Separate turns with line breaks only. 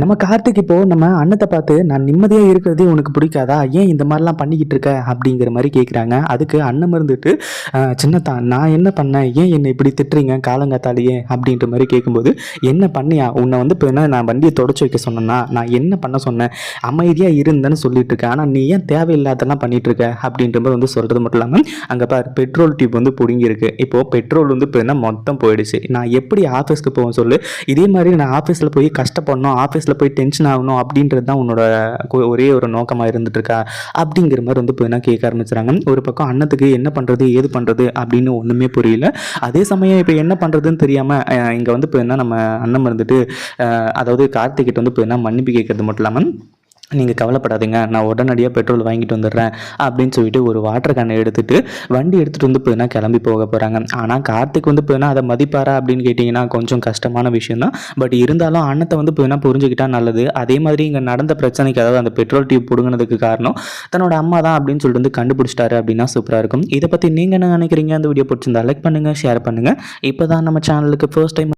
நம்ம கார்த்திக் இப்போ நம்ம அண்ணத்தை பார்த்து நான் நிம்மதியாக இருக்கிறதே உனக்கு பிடிக்காதா? ஏன் இந்த மாதிரிலாம் பண்ணிக்கிட்டு இருக்க? அப்படிங்கிற மாதிரி கேட்குறாங்க அதுக்கு அண்ணன் இருந்துட்டு சின்னத்தா நான் என்ன பண்ணேன்? ஏன் என்னை இப்படி திட்டுறீங்க காலங்காத்தாலேயே? அப்படின்ற மாதிரி கேட்கும்போது என்ன பண்ணியா? உன்னை வந்து இப்போ என்ன நான் வண்டியை தொடச்சி வைக்க சொன்னேன்னா நான் என்ன பண்ண சொன்னேன்? அமைதியாக இருந்தேன்னு சொல்லிட்டு இருக்கேன் ஆனால் நீ ஏன் தேவையில்லாதெல்லாம் பண்ணிட்டு இருக்க? அப்படின்ற மாதிரி வந்து சொல்கிறது மட்டும் இல்லாமல் அங்கே பார் பெட்ரோல் டியூப் வந்து பிடுங்கியிருக்கு. இப்போது பெட்ரோல் வந்து இப்போ என்ன மொத்தம் போயிடுச்சு. நான் எப்படி ஆஃபீஸ்க்கு போவேன் சொல்லு? இதே மாதிரி நான் ஆஃபீஸில் போய் கஷ்டப்படணும். ஆஃபீஸ் ஆஃபீஸில் போய் டென்ஷன் ஆகணும் அப்படின்றது தான் உன்னோட ஒரே ஒரு நோக்கமாக இருந்துட்டு இருக்கா அப்படிங்கிற மாதிரி வந்து போயினா கேட்க ஆரம்பிச்சுறாங்க. ஒரு பக்கம் அண்ணத்துக்கு என்ன பண்ணுறது ஏது பண்ணுறது அப்படின்னு ஒன்றுமே புரியல. அதே சமயம் இப்போ என்ன பண்ணுறதுன்னு தெரியாமல் இங்கே வந்து போயிருந்தால் என்ன நம்ம அண்ணன் இருந்துட்டு அதாவது கார்த்திகிட்ட வந்து போயிருந்தால் என்ன மன்னிப்பு கேட்கறது மட்டும் இல்லாமல் நீங்கள் கவலைப்படாதீங்க நான் உடனடியாக பெட்ரோல் வாங்கிட்டு வந்துடுறேன் அப்படின்னு சொல்லிட்டு ஒரு வாட்டர் கேனை எடுத்துட்டு வண்டி எடுத்துகிட்டு வந்து இப்போ கிளம்பி போக போகிறாங்க ஆனால் கார்த்திக் வந்து இப்போ என்ன அதை மதிப்பாரா அப்படின்னு கேட்டிங்கன்னா கொஞ்சம் கஷ்டமான விஷயம் தான் பட் இருந்தாலும் அண்ணத்தை வந்து போய்னா புரிஞ்சுக்கிட்டா நல்லது. அதே மாதிரி இங்கே நடந்த பிரச்சனைக்கு அதாவது அந்த பெட்ரோல் டியூப் பிடுங்கினதுக்கு காரணம் தன்னோட அம்மா தான் அப்படின்னு சொல்லிட்டு வந்து கண்டுபிடிச்சிட்டாரு அப்படின்னா சூப்பராக இருக்கும். இதை பற்றி நீங்கள் என்ன நினைக்கிறீங்க? அந்த வீடியோ பிடிச்சிருந்தா லைக் பண்ணுங்கள் ஷேர் பண்ணுங்கள் இப்போ தான் நம்ம சேனலுக்கு ஃபர்ஸ்ட் டைம்